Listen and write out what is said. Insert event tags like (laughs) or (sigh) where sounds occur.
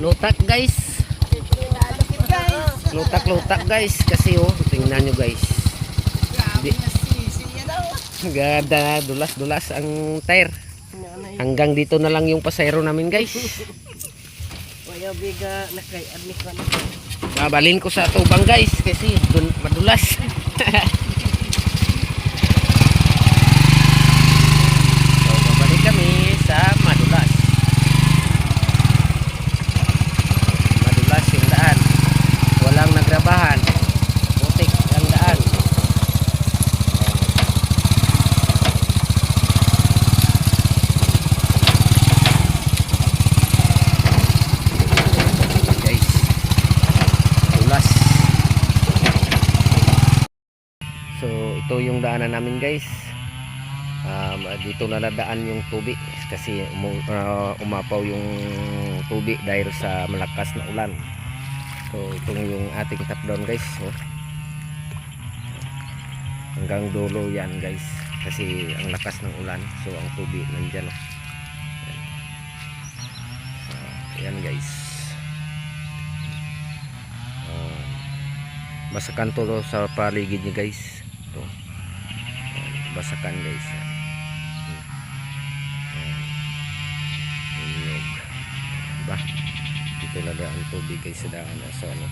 Lutak guys. Lutak-lutak guys. Kasi oh, tingnan nyo guys. Di, gada, dulas-dulas ang tire. Hanggang dito na lang yung pasayro namin guys. Babalin ko sa tubang guys kasi dun, madulas. (laughs) so, babalik kami sa madulas. Madulas yung daan. Walang nagrabahan. Putik ang daan. Guys. Madulas. So, ito yung daanan namin guys. Um, dito na nadaan yung tubig kasi umu- uh, umapaw yung tubig dahil sa malakas na ulan. So, itong yung ating top down guys. Oh. Hanggang dulo yan guys. Kasi ang lakas ng ulan. So, ang tubig nandyan. Oh. Guys. Uh, basakan to do sa paligid niya guys. Yan, Basakan guys. Hmm. Niyog. Diba? Dito na daan tubig guys sa daan. So, ano,